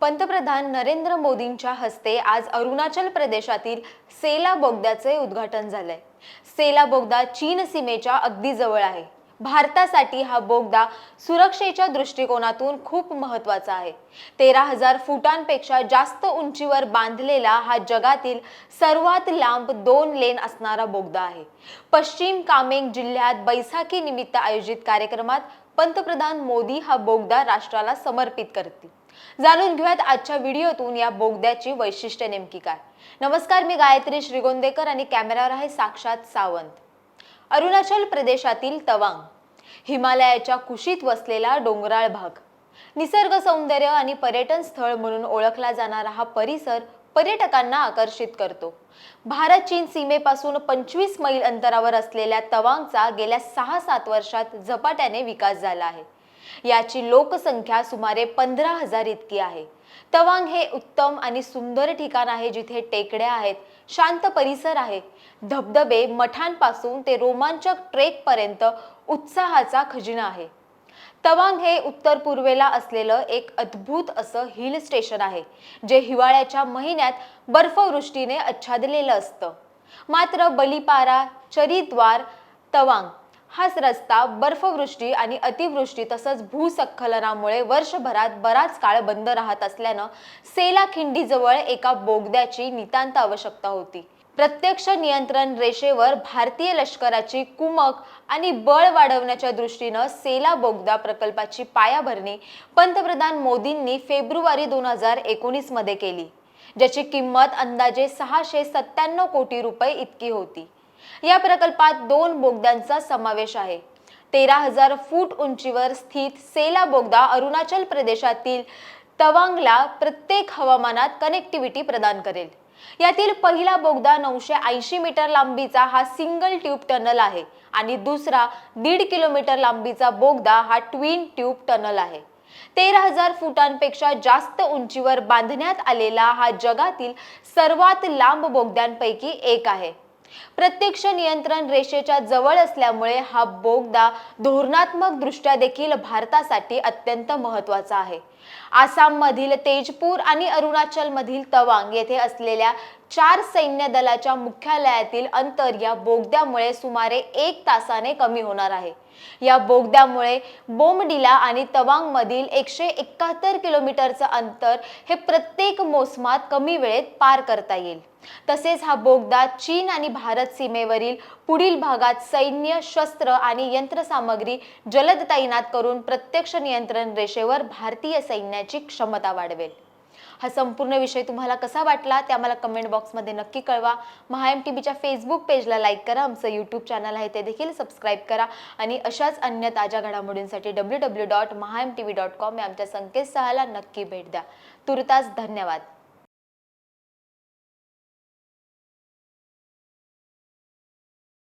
पंतप्रधान नरेंद्र मोदींच्या हस्ते आज अरुणाचल प्रदेशातील सेला बोगद्याचे उद्घाटन झालंय. सेला बोगदा चीन सीमेच्या अगदी जवळ आहे. भारतासाठी हा बोगदा सुरक्षेच्या दृष्टिकोनातून खूप महत्त्वाचा आहे. तेरा हजार फुटांपेक्षा जास्त उंचीवर बांधलेला हा जगातील सर्वात लांब दोन लेन असणारा बोगदा आहे. पश्चिम कामेंग जिल्ह्यात बैसाखी निमित्त आयोजित कार्यक्रमात पंतप्रधान मोदी हा बोगदा राष्ट्राला समर्पित करतील. जाणून घेऊयात आजच्या व्हिडिओतून या बोगद्याची वैशिष्ट्य नेमकी काय. नमस्कार मी गायत्री श्रीगोंदेकर आणि कॅमेरावर आहे साक्षात सावंत. अरुणाचल प्रदेशातील तवांग हिमालयाच्या कुशीत वसलेला डोंगराळ भाग. निसर्ग सौंदर्य आणि पर्यटन स्थळ म्हणून ओळखला जाणारा हा परिसर पर्यटकांना आकर्षित करतो. भारत चीन सीमेपासून पंचवीस मैल अंतरावर असलेल्या तवांगचा गेल्या सहा सात वर्षात झपाट्याने विकास झाला आहे. याची लोकसंख्या सुमारे पंधरा हजार इतकी आहे. तवांग हे उत्तम आणि सुंदर ठिकाण आहे जिथे टेकड्या आहेत शांत परिसर आहे. धबधबे मठांपासून ते रोमांचक ट्रेक पर्यंत उत्साहाचा खजिना आहे. तवांग हे उत्तर पूर्वेला असलेलं एक अद्भुत असं हिल स्टेशन आहे जे हिवाळ्याच्या महिन्यात बर्फवृष्टीने आच्छादलेलं असतं. मात्र बलिपारा चरिद्वार तवांग हाच रस्ता बर्फवृष्टी आणि अतिवृष्टी तसंच भूस्खलनामुळे वर्षभरात बराच काळ बंद राहत असल्यानं सेला खिंडीजवळ एका बोगद्याची नितांत आवश्यकता होती. प्रत्यक्ष नियंत्रण रेषेवर भारतीय लष्कराची कुमक आणि बळ वाढवण्याच्या दृष्टीनं सेला बोगदा प्रकल्पाची पायाभरणी पंतप्रधान मोदींनी फेब्रुवारी दोन हजार एकोणीसमध्ये केली ज्याची किंमत अंदाजे सहाशे सत्त्याण्णव कोटी रुपये इतकी होती. या प्रकल्पात दोन बोगद्यांचा समावेश आहे. तेरा हजार फूट उंचीवर स्थित सेला बोगदा अरुणाचल प्रदेशातील तवांगला प्रत्येक हवामानात कनेक्टिव्हिटी प्रदान करेल. यातील पहिला बोगदा नऊशे ऐंशी मीटर लांबीचा हा सिंगल ट्यूब टनल आहे आणि दुसरा दीड किलोमीटर लांबीचा बोगदा हा ट्विन ट्यूब टनल आहे. तेरा हजार फुटांपेक्षा जास्त उंचीवर बांधण्यात आलेला हा जगातील सर्वात लांब बोगद्यांपैकी एक आहे. प्रत्यक्ष नियंत्रण रेषेच्या जवळ असल्यामुळे हा बोगदा धोरणात्मक दृष्ट्या देखील भारतासाठी अत्यंत महत्त्वाचा आहे. आसाममधील तेजपूर आणि अरुणाचल मधील तवांग येथे असलेल्या चार सैन्य दलाच्या मुख्यालयातील अंतर या बोगद्यामुळे सुमारे एक तासाने कमी होणार आहे. या बोगद्यामुळे बोमडिला आणि तवांग मधील एकशे एकाहत्तर किलोमीटरचं अंतर हे प्रत्येक मोसमात कमी वेळेत पार करता येईल. तसेच हा बोगदा चीन आणि भारत सीमेवरील पुढील भागात सैन्य शस्त्र आणि यंत्रसामग्री जलद तैनात करून प्रत्यक्ष नियंत्रण रेषेवर भारतीय सैन्याची क्षमता वाढवेल. हा संपूर्ण विषय तुम्हाला कसा वाटला ते आम्हाला कमेंट बॉक्समध्ये नक्की कळवा. महाएम टी व्हीच्या फेसबुक पेजला लाईक करा. आमचं यूट्यूब चॅनल आहे ते देखील सबस्क्राईब करा. आणि अशाच अन्य ताज्या घडामोडींसाठी W W dot Maha M T V dot com या आमच्या संकेतस्थळाला नक्की भेट द्या. तुर्तास धन्यवाद.